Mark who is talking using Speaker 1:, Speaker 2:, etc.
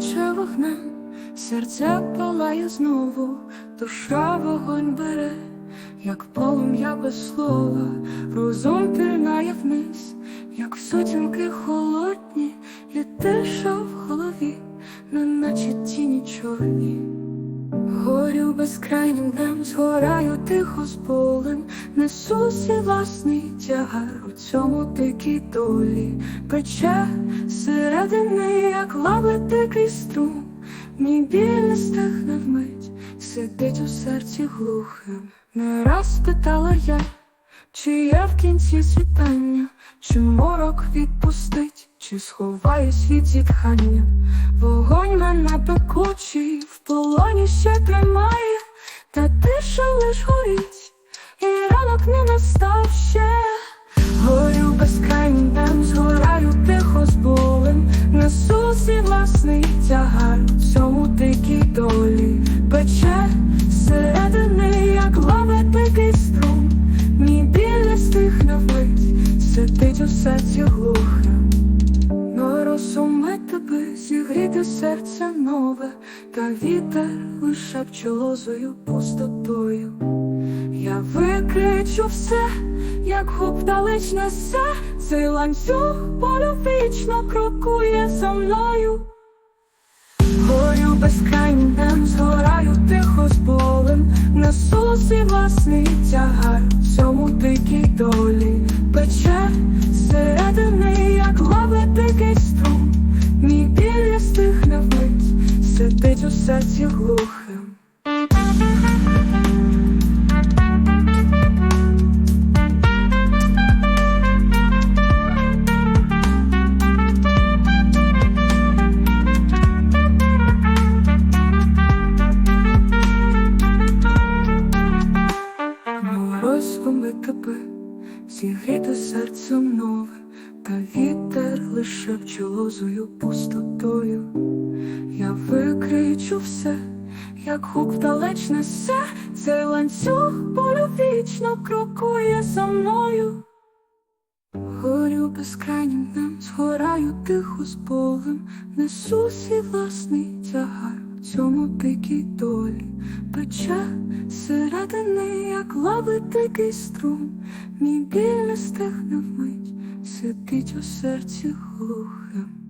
Speaker 1: пече вогнем, серце палає знову, душа вогонь бере, як полум'я без слова, розум пірнає вниз, як сутінки холодні, і тиша в голові, неначе тіні чорні. Горю безкрайнім днем, згораю тихо з болем, несу свій власний тягар у цьому дикій долі, пече середини, як лави дикий струм, мій біль не стихне вмить, сидить у серці глухим. Не раз питала я, чи є в кінці світання, чи морок відпустить, чи сховаюсь від зітхання. Вогонь мене пекучий, в полоні ще тримає, та тиша лиш горить, і ранок не настав ще. Горю безкрайнім згораю тихо з болем, несу свій власний тягар в цьому дикій долі, пече середини, як лава дикий струм, мій біль не стихне вмить, сидить у серці глухим. Зігріти серце нове, та вітер лише пчолозою пустотою. Я викричу все, як губ далеч несе, цей ланцюг болю вічно крокує за мною. Горю безкрайнім днем, згораю тихо з болем, несу свій власний тягар в цьому дикій долі, пече середини, сидить у серці глухим. Мороз ми тебе, серцем нове, та вітер лише пчолозою пустотою. Я викричу все, як гук вдалеч несе, цей ланцюг болю вічно крокує за мною. Горю безкрайнім днем, згораю тихо з болем, несу свій власний тягар в цьому дикій долі, пече середини, як лави дикий струм, мій біль не стихне вмить, сидить у серці глухим.